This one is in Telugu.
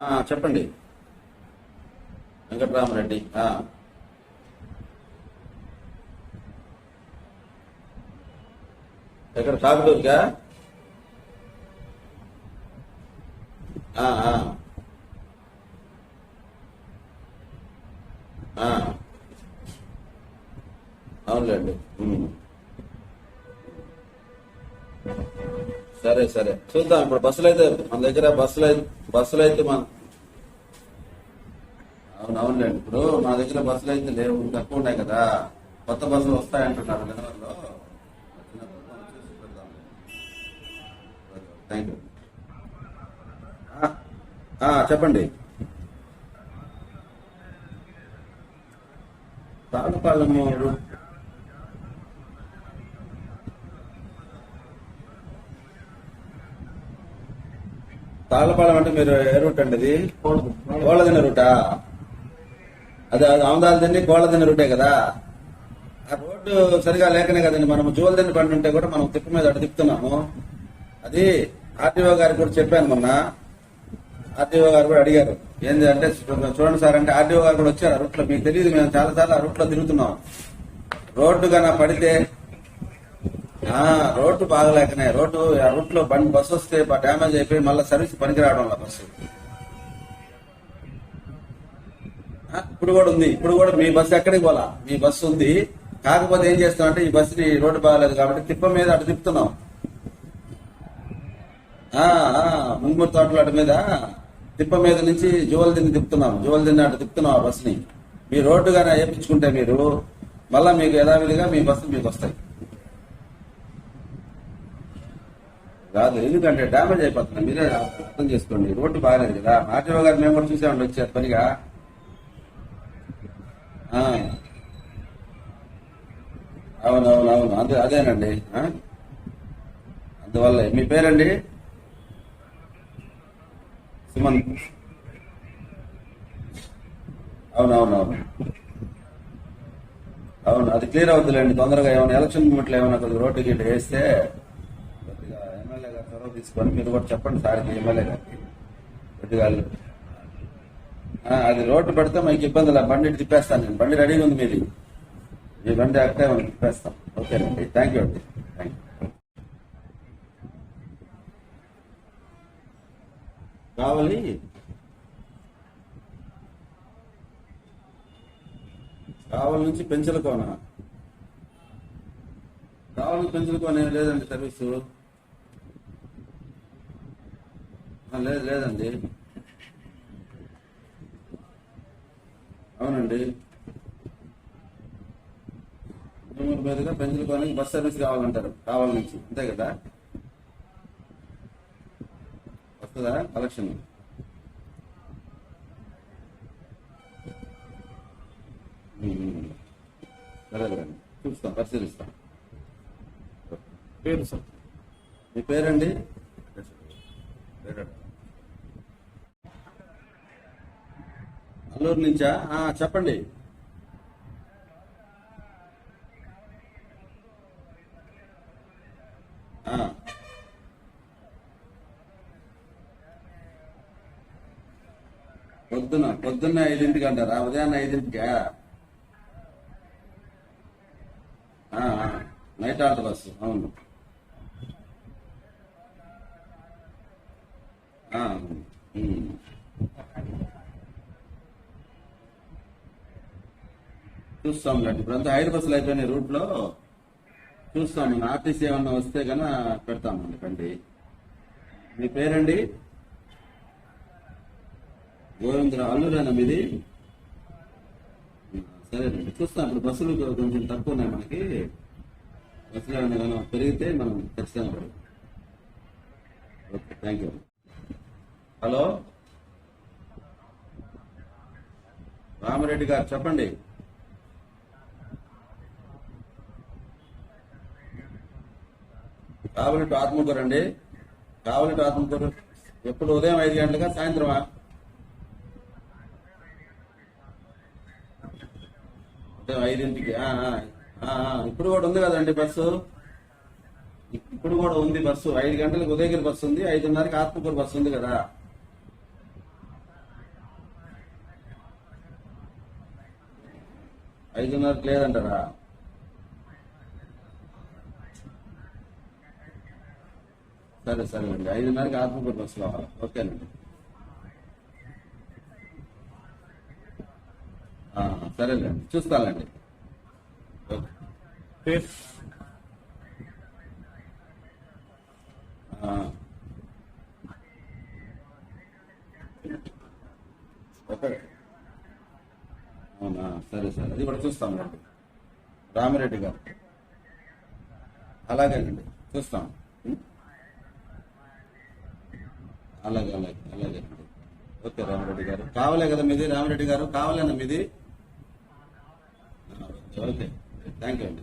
ఆ, చెప్పండి. వెంకట్రామరెడ్డి ఆ. ఎక్కడ కాకుటూరుకా ఆ, ఆ. అవునులేండి. సరే సరే. చూద్దాం ఇప్పుడు బస్సులు అయితే మన దగ్గర బస్సులు అయితే బస్సులు అయితే మన అవును అవునులేండి ఇప్పుడు మా దగ్గర బస్సులు అయితే లేవు తక్కువ ఉన్నాయి కదా. కొత్త బస్సులు వస్తాయంటున్నారు జనవరిలో థ్యాంక్ యూ. చెప్పండి. తాళపాలెము తాళ్ళపాలెం అంటే మీరు ఏ రూట్ అండి ఇది కోళ్ళదిన రూటా? అదే అది ఆమదాలదండి కోళ్ళదిన రూటే కదా? ఆ రోడ్డు సరిగా లేకనే కదండి. మనం జోల్దని బండి ఉంటే కూడా మనం తిప్పు మీద అటు తిప్పుతున్నాము. అది ఆర్టీఓ గారికి కూడా చెప్పాను మొన్న. ఆర్టీఓ గారు కూడా అడిగారు. ఏంది అంటే చూడండి సార్ అంటే ఆర్టీఓ గారు కూడా వచ్చారు ఆ రూట్లో మీకు తెలియదు మేము చాలా సార్లు ఆ రూట్లో తిరుగుతున్నాం. రోడ్డు కన్నా పడితే రోడ్డు బాగలేకనే రోడ్డు ఆ రూట్లో బండి బస్సు వస్తే డ్యామేజ్ అయిపోయి మళ్ళీ సర్వీస్ పనికి రావడం వల్ల బస్సు. ఇప్పుడు కూడా ఉంది ఇప్పుడు కూడా మీ బస్సు ఎక్కడికి పోలా? మీ బస్సు ఉంది. కాకపోతే ఏం చేస్తాం అంటే ఈ బస్సుని రోడ్డు బాగలేదు కాబట్టి తిప్ప మీద అటు తిప్పుతున్నాం. ఆ, ముంగూరు తోటలు అటు మీద తిప్ప మీద నుంచి జువల్ దిన్ని తిప్పుతున్నాం. జువల్ దిన్ని అటు తిప్పుతున్నాం ఆ బస్సుని. మీ రోడ్డు వేయించుకుంటే మీరు మళ్ళా మీకు యథావిధిగా మీ బస్సులు మీకు వస్తాయి. కాదు ఎందుకంటే డ్యామేజ్ అయిపోతుంది. మీరే అర్థం చేసుకోండి. రోడ్డు బాగాలేదు కదా. ఆర్టీఓ గారు మేము కూడా చూసామండి వచ్చారు పనిగా. ఆ. అవునవును అవును అదే అదేనండి. అందువల్ల మీ పేరండి? సుమన్. అవునవునవును. అవును అది క్లియర్ అవుతుందిలేండి. తొందరగా ఏమైనా ఎలక్షన్ మూమెంట్లో ఏమైనా కొద్దిగా రోడ్డు గిట్ట వేస్తే చొరవ తీసుకొని మీరు కూడా చెప్పండి. సార్కి ఎమ్మెల్యే గారికి ఆ, అది రోడ్డు పెడితే మాకు ఇబ్బంది లేదు. బండి తిప్పేస్తాను నేను. బండి రెడీగా ఉంది మీది. మీ బండి అక్కడే మనం తిప్పేస్తాం. ఓకేనండి థ్యాంక్ యూ అండి. Thank you. కావాలి? కావాలి నుంచి పెంచల కోన. కావాలి పెంచల కోన ఏం లేదండి సర్వీసు ఆ, లేదు లేదండి. అవునండి. నూనె మీదుగా పెంచల బస్ సర్వీస్ కావాలంటారు కావాలి నుంచి. అంతే కదా? వస్తుందా కలెక్షన్? సరే రండి చూస్తాం పరిశీలిస్తాం పేరు సార్. మీ పేరండి? అల్లూరు నుంచా? చెప్పండి. పొద్దున పొద్దున్న ఐదింటికి అంటారా? ఉదయాన్నే ఐదింటికా? నైట్ ఆర్డర్ బస్సు అవును ఆ, ఉమ్. చూస్తాం చూస్తాంలేండి ఇప్పుడంతా ఐదు బస్సులు అయిపోయిన రూట్లో చూస్తాం. మన ఆర్టీసీ ఏమన్నా వస్తే కన్నా పెడతామండి కండి మీ పేరండి? గోవిందరావు. అల్లూరేనా మీది? సరేనండి. చూస్తాం. ఇప్పుడు బస్సులు కొంచెం తక్కువ ఉన్నాయి మనకి. బస్సులు ఏమైనా పెరిగితే మనం ఖచ్చితంగా పడతాం. Okay thank you. Hello? Rama Reddy గారు చెప్పండి. కావలి టు ఆత్మకూరు అండి. కావాలంటే ఆత్మకూరు ఎప్పుడు ఉదయం ఐదు గంటలుగా సాయంత్రమా? ఉదయం ఐదింటికి. ఇప్పుడు కూడా ఉంది కదండి బస్సు. ఇప్పుడు కూడా ఉంది బస్సు. ఐదు గంటలకు ఉదయగిరి బస్సు ఉంది ఐదున్నరకి ఆత్మకూరు బస్సు ఉంది కదా. ఐదున్నరకు లేదంటారా? సరే సరే అండి ఐదున్నరకి ఆత్మకూరు బస్సు కావాలి ఓకేనండి సరేలేండి చూస్తానండి. అవునా? సరే సరే. అది కూడా చూస్తాం రండి రామిరెడ్డి గారు. అలాగేనండి. చూస్తాం. అలాగే అలాగే అలాగే. అలాగేనండి ఓకే రామిరెడ్డి గారు. కావాలే కదా మీది రామిరెడ్డి గారు? కావాలేనా మీది? ఓకే. థ్యాంక్ యూ అండి.